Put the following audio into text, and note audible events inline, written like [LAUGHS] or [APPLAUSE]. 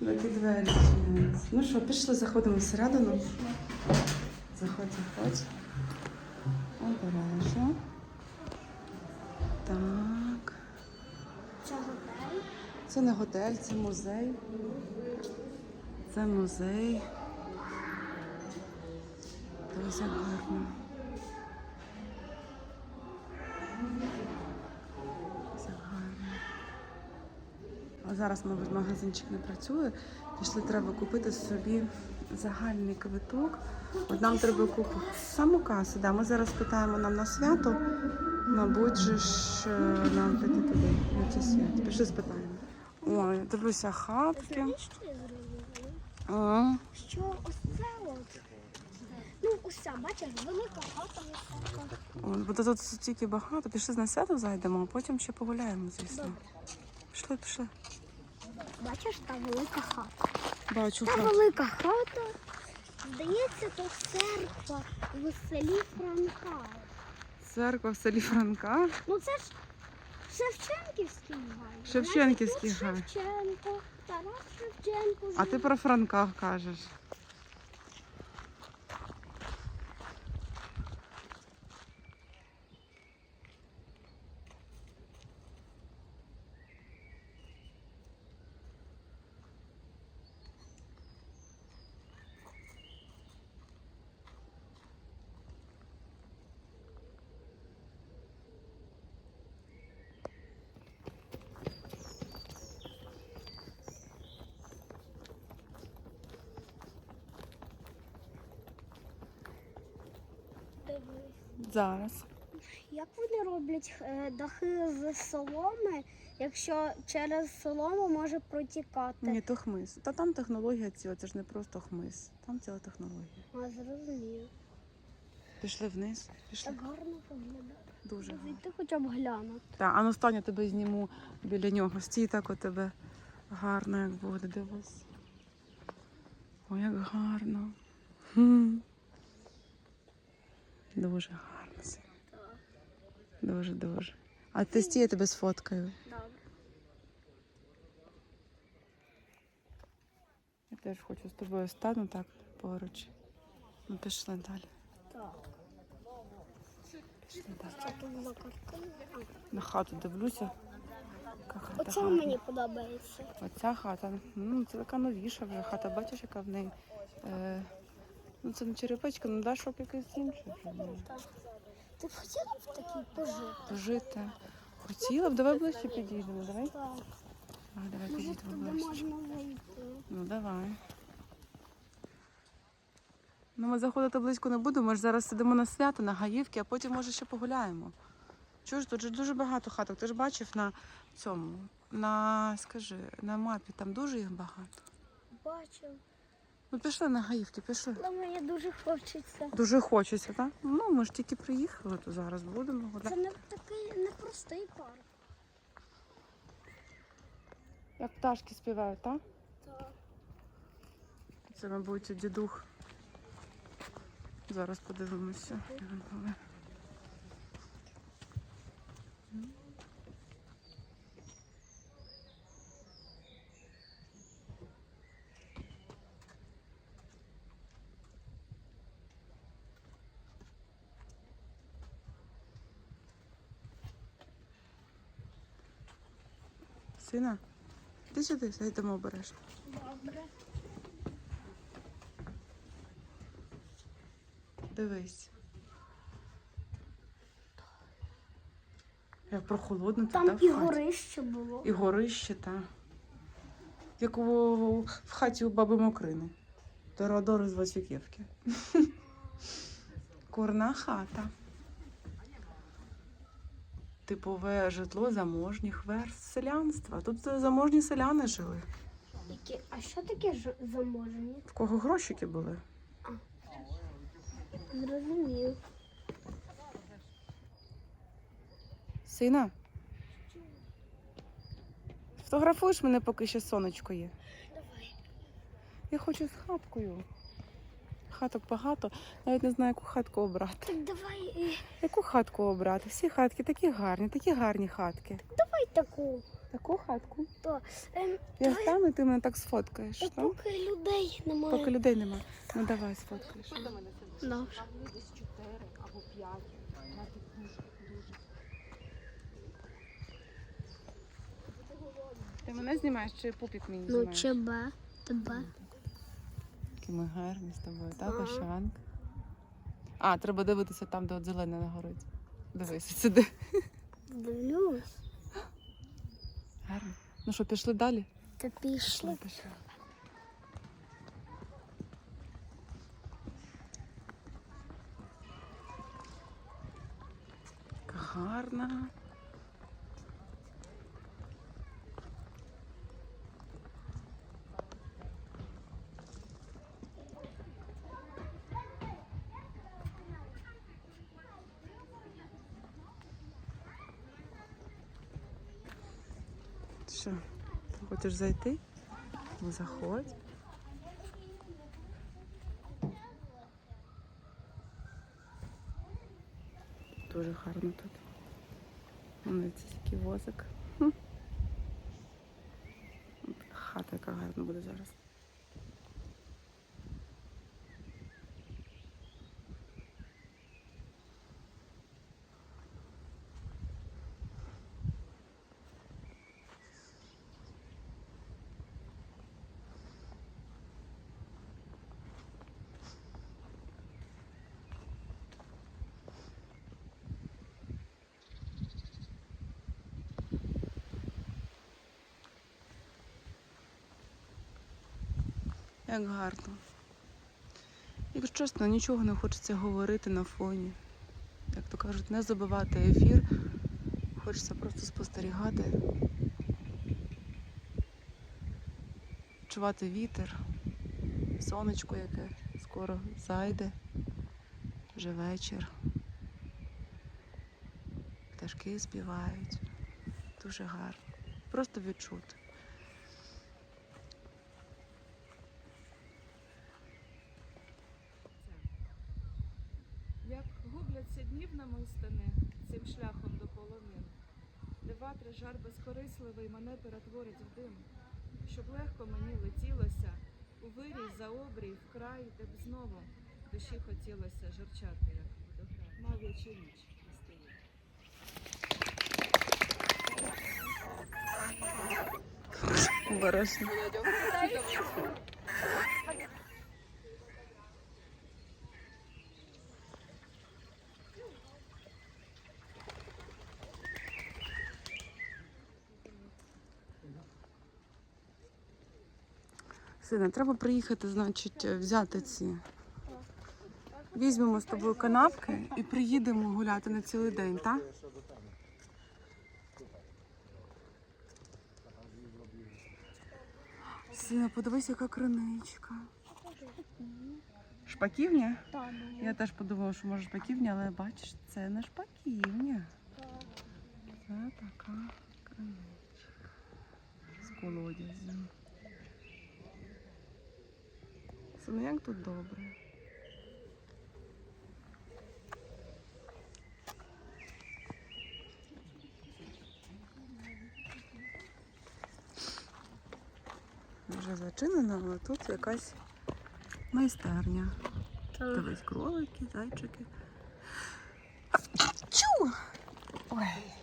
Доки двері. Ну що, пішли, заходимо всередину. Заходь, заходь. Обережно. Так. Це готель. Це не готель, це музей. Це музей. Дуже гарно. Зараз, мабуть, магазинчик не працює. Пішли, треба купити собі загальний квиток. От нам треба купити саму касу. Да. Ми зараз питаємо нам на свято. Мабуть, же ж е, нам піти туди, на ці свято. Пішли спитаємо. Ой, дивлюся хатки. А, Що ось це от. Ну, ось ця, бачиш, велика хата висока. Бо тут стільки багато. Пішли на свято зайдемо, а потім ще погуляємо, звісно. Добре. Пішли, пішли. Бачиш, та велика хата. Бачу Та хату. велика хата. Здається, то церква в селі Франка. Церква в селі Франка. Ну це ж Шевченківський гай. Шевченківський Знаєте, гай. Шевченко, Тарас Шевченко. А ти про Франка кажеш. Дивись. Зараз. Як вони роблять е, дахи з соломи, якщо через солому може протікати? Ні, то хмиз. Та там технологія ціла, це ж не просто хмиз. Там ціла технологія. А, зрозумів. Пішли вниз. Пішли. Так гарно виглядає. Дуже гарно. Зайти хоча б глянути. Так, а ну стань, я тебе зніму біля нього. Стій так у тебе гарно, як буде, дивись. Ой, як гарно. Хм. Дуже гарно. Дуже, дуже. А ти стій, я тебе сфоткаю. Добре. Я теж хочу з тобою стану так поруч. Ну, пішли далі. Так. Пішли далі. На хату дивлюся. Хата Оце гарна. мені подобається. Оця хата, ну це така новіша вже хата, бачиш, яка в неї. Е, ну це не черепичка, ну дашок якийсь інший. ну, Так. Ти б хотіла б в такій пожити? Хотіла б, давай ближче підійдемо, давай. Так. А, давай Може, підійдемо ближче. можна. Ну давай. Ну, ми заходити близько не будемо, ми ж зараз сидимо на свято, на гаївки, а потім, може, ще погуляємо. Чуєш, тут же дуже багато хаток. Ти ж бачив на цьому, на, скажи, на мапі, там дуже їх багато. Бачив. Ну пішли на гаївки, пішли. Але мені дуже хочеться. Дуже хочеться, так? Ну, ми ж тільки приїхали, то зараз будемо. Це не такий непростий парк. Як пташки співають, так? Так. Це, мабуть, дідух. Зараз подивимося. Сина, ти сюди, зайдемо обережно. Добре. Дивись. Як прохолодно тут, Там в і хаті? горище було. І горище, та. Як у, в хаті у баби Мокрини. Торадори з Васюківки. [LAUGHS] Курна хата. Типове житло заможніх верст селянства. Тут заможні селяни жили. Які... А що таке ж заможені? В кого грошики були? Зрозумів. Сина? Фотографуєш мене, поки ще сонечко є. Давай. Я хочу з хаткою. Хаток багато, навіть не знаю, яку хатку обрати. Так давай, е, Яку хатку обрати? Всі хатки такі гарні, такі гарні хатки. давай таку. Таку хатку. То, ем, Я давай, встану, і ти мене так сфоткаєш. та так? поки людей немає. Поки людей нема. Ну давай сфоткаєш. Добре. десь чотири або п'ять. Ти мене знімаєш чи пупік мені Ну, знімаєш? тебе, тебе. Які ми гарні з тобою, так, Ага. А, треба дивитися там, де от зелене на городі. Дивись, сюди. Дивлюсь. Гарно. Ну що, пішли далі? Та пішли. пішли. Гарна. Що, хочеш зайти? Ну, заходь. Дуже гарно тут. Вон такий возик. Хата яка гарна буде зараз. Як гарно. Якщо чесно, нічого не хочеться говорити на фоні. Як то кажуть, не забивати ефір. Хочеться просто спостерігати. Чувати вітер, сонечко, яке скоро зайде, вже вечір. Пташки співають. Дуже гарно. Просто відчути. Як дні намистини цим шляхом до полонин, де ватри жар безкорисливий мене перетворить в дим, щоб легко мені летілося у вирій за обрій в край, де б знову душі хотілося журчати, як водограй. Мав'яча ніч настає. Обережно. Сина, треба приїхати, значить, взяти ці. Візьмемо з тобою канапки і приїдемо гуляти на цілий день, так? Сина, подивись, яка криничка. Шпаківня? Я теж подумала, що може шпаківня, але бачиш, це не шпаківня. Це така криничка. З колодязем. Сину, як тут добре. Вже зачинено, але тут якась майстерня. Дивись, кролики, зайчики. Чу! Ой.